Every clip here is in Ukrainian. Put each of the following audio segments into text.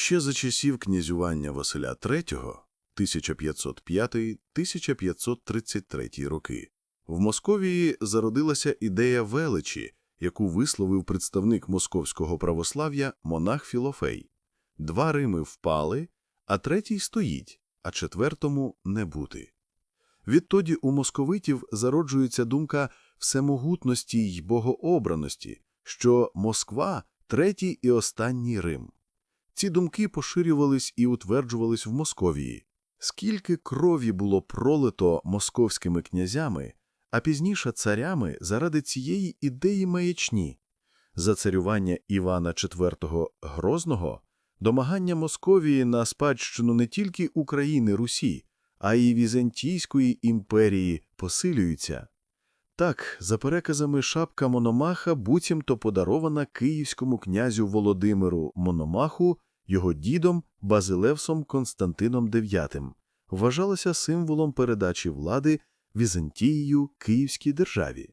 Ще за часів князювання Василя III 1505-1533 роки в Московії зародилася ідея величі, яку висловив представник московського православ'я монах Філофей. Два Рими впали, а третій стоїть, а четвертому не бути. Відтоді у московитів зароджується думка всемогутності й богообраності, що Москва – третій і останній Рим. Ці думки поширювались і утверджувались в Московії. Скільки крові було пролито московськими князями, а пізніше царями заради цієї ідеї маячні. За царювання Івана IV Грозного домагання Московії на спадщину не тільки України Русі, а й Візантійської імперії посилюються. Так, за переказами шапка Мономаха буцімто подарована київському князю Володимиру Мономаху його дідом Базилевсом Константином IX, вважалася символом передачі влади Візантією Київській державі.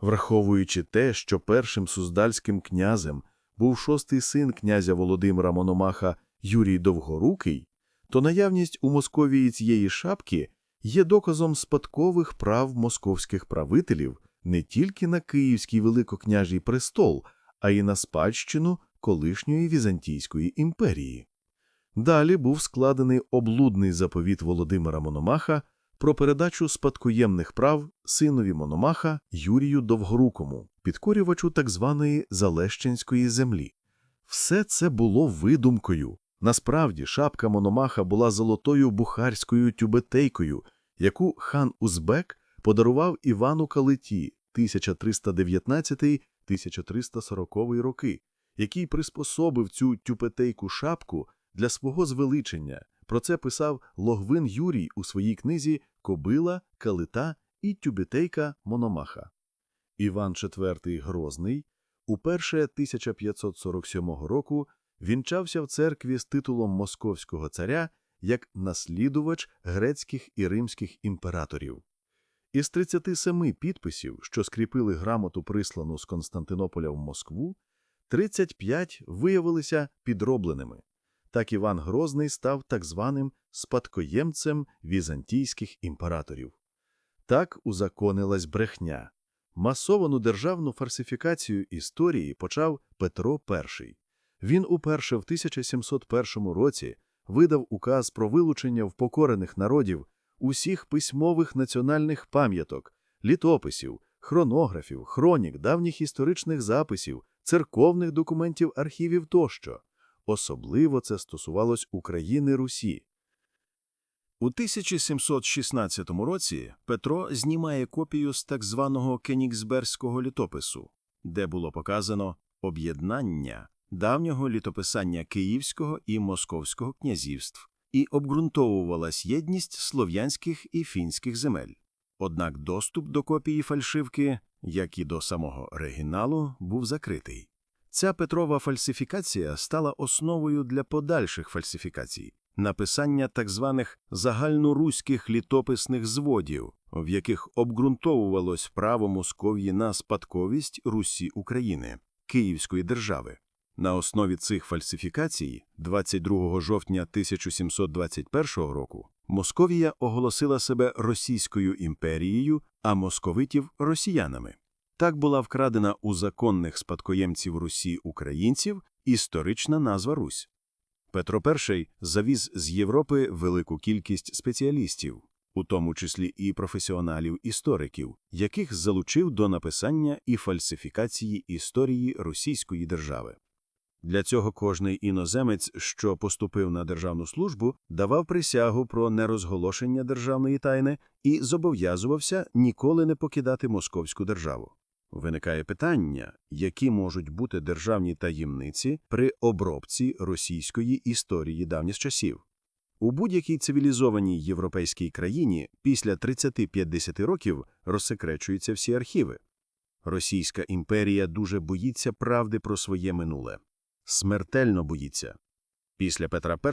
Враховуючи те, що першим суздальським князем був шостий син князя Володимира Мономаха Юрій Довгорукий, то наявність у Московії цієї шапки є доказом спадкових прав московських правителів не тільки на Київський великокняжий престол, а й на спадщину колишньої Візантійської імперії. Далі був складений облудний заповіт Володимира Мономаха про передачу спадкоємних прав синові Мономаха Юрію Довгорукому, підкорювачу так званої Залещенської землі. Все це було видумкою. Насправді, шапка Мономаха була золотою бухарською тюбетейкою, яку хан Узбек подарував Івану Калиті 1319-1340 роки, який приспособив цю тюбетейку шапку для свого звеличення. Про це писав Логвин Юрій у своїй книзі Кобила, Калита і Тюбетейка Мономаха. Іван IV Грозний уперше 1547 року вінчався в церкві з титулом московського царя як наслідувач грецьких і римських імператорів. Із 37 підписів, що скріпили грамоту прислану з Константинополя в Москву, 35 виявилися підробленими. Так Іван Грозний став так званим спадкоємцем візантійських імператорів. Так узаконилась брехня. Масовану державну фальсифікацію історії почав Петро І. Він уперше в 1701 році видав указ про вилучення впокорених народів усіх письмових національних пам'яток, літописів, хронографів, хронік, давніх історичних записів, церковних документів архівів тощо. Особливо це стосувалось України Русі. У 1716 році Петро знімає копію з так званого Кенігсберського літопису, де було показано об'єднання давнього літописання Київського і Московського князівств і обґрунтовувалась єдність слов'янських і фінських земель. Однак доступ до копії фальшивки, як і до самого оригіналу, був закритий. Ця Петрова фальсифікація стала основою для подальших фальсифікацій, написання так званих загальноруських літописних зводів, в яких обґрунтовувалось право Московії на спадковість Русі України, Київської держави. На основі цих фальсифікацій, 22 жовтня 1721 року, Московія оголосила себе Російською імперією, а московитів росіянами. Так була вкрадена у законних спадкоємців Русі українців історична назва Русь. Петро І завіз з Європи велику кількість спеціалістів, у тому числі і професіоналів-істориків, яких залучив до написання і фальсифікації історії Російської держави. Для цього кожний іноземець, що поступив на державну службу, давав присягу про нерозголошення державної тайни і зобов'язувався ніколи не покидати московську державу. Виникає питання, які можуть бути державні таємниці при обробці російської історії давніх часів. У будь-якій цивілізованій європейській країні після 30-50 років розсекречуються всі архіви. Російська імперія дуже боїться правди про своє минуле смертельно боїться. Після Петра І,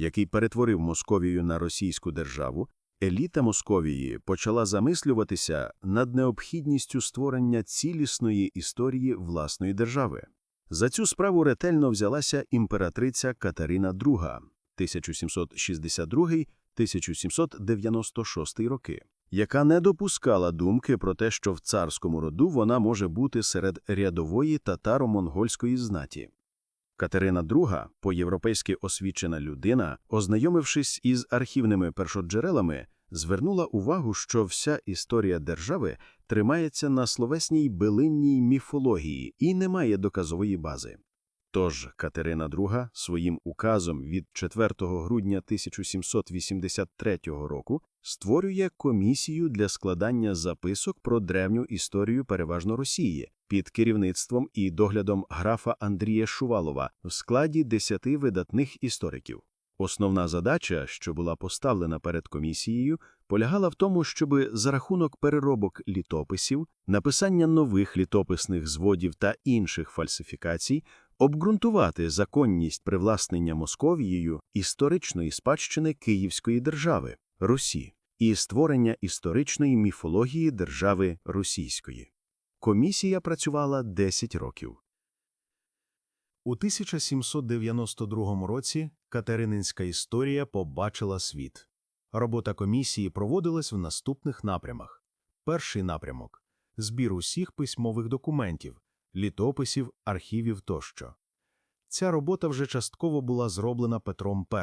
який перетворив Московію на російську державу, еліта Московії почала замислюватися над необхідністю створення цілісної історії власної держави. За цю справу ретельно взялася імператриця Катерина II 1762-1796 роки, яка не допускала думки про те, що в царському роду вона може бути серед рядової татаро-монгольської знаті. Катерина II, по-європейськи освічена людина, ознайомившись із архівними першоджерелами, звернула увагу, що вся історія держави тримається на словесній билинній міфології і не має доказової бази. Тож Катерина II своїм указом від 4 грудня 1783 року створює комісію для складання записок про древню історію переважно Росії під керівництвом і доглядом графа Андрія Шувалова в складі десяти видатних істориків. Основна задача, що була поставлена перед комісією, полягала в тому, щоб за рахунок переробок літописів, написання нових літописних зводів та інших фальсифікацій обґрунтувати законність привласнення Московією історичної спадщини Київської держави Русі і створення історичної міфології держави Російської. Комісія працювала 10 років. У 1792 році Катерининська історія побачила світ. Робота комісії проводилась в наступних напрямах. Перший напрямок – збір усіх письмових документів, літописів, архівів тощо. Ця робота вже частково була зроблена Петром І.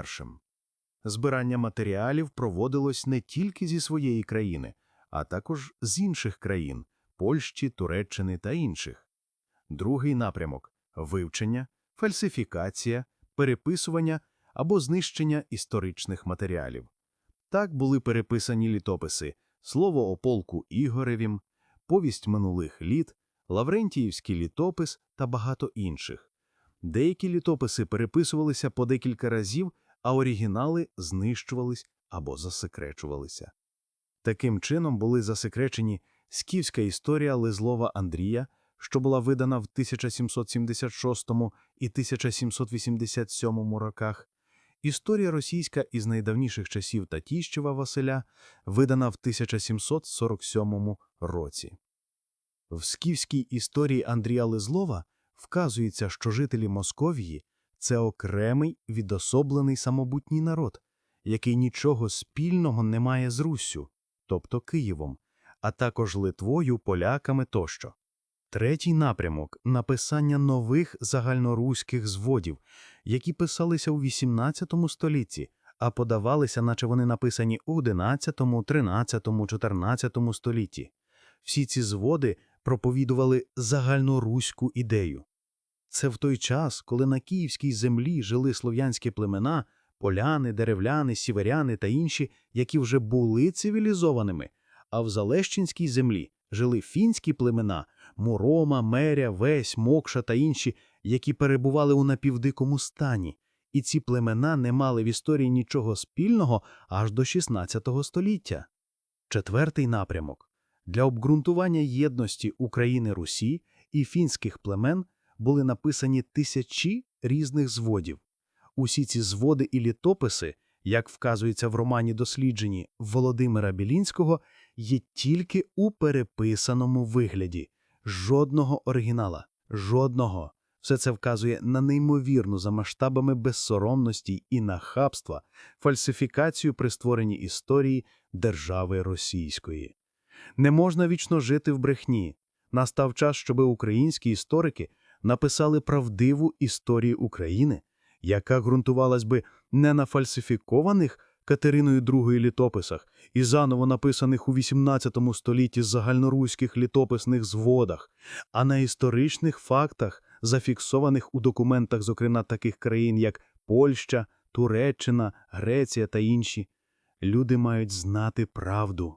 Збирання матеріалів проводилось не тільки зі своєї країни, а також з інших країн – Польщі, Туреччини та інших. Другий напрямок – вивчення, фальсифікація, переписування або знищення історичних матеріалів. Так були переписані літописи «Слово о полку Ігоревім», «Повість минулих літ», Лаврентіївський літопис та багато інших. Деякі літописи переписувалися по декілька разів, а оригінали знищувались або засекречувалися. Таким чином були засекречені скіфська історія Лизлова Андрія, що була видана в 1776 і 1787 роках, історія російська із найдавніших часів Татіщева Василя, видана в 1747 році. В скіфській історії Андрія Лизлова вказується, що жителі Московії – це окремий відособлений самобутній народ, який нічого спільного не має з Руссю, тобто Києвом, а також Литвою, поляками тощо. Третій напрямок – написання нових загальноруських зводів, які писалися у XVIII столітті, а подавалися, наче вони написані у XI, XIII, XIV столітті. Всі ці зводи проповідували загальноруську ідею. Це в той час, коли на київській землі жили слов'янські племена, поляни, деревляни, сіверяни та інші, які вже були цивілізованими, а в Залещинській землі жили фінські племена Мурома, Меря, Весь, Мокша та інші, які перебували у напівдикому стані, і ці племена не мали в історії нічого спільного аж до XVI століття. Четвертий напрямок для обґрунтування єдності України Русі і фінських племен були написані тисячі різних зводів. Усі ці зводи і літописи, як вказується в романі дослідженні Володимира Білінського, є тільки у переписаному вигляді. Жодного оригінала, жодного. Все це вказує на неймовірну за масштабами безсоромності і нахабства фальсифікацію при створенні історії держави російської. Не можна вічно жити в брехні. Настав час, щоб українські історики написали правдиву історію України, яка ґрунтувалась би не на фальсифікованих Катериною II літописах і заново написаних у XVIII столітті загальноруських літописних зводах, а на історичних фактах, зафіксованих у документах, зокрема таких країн, як Польща, Туреччина, Греція та інші. Люди мають знати правду.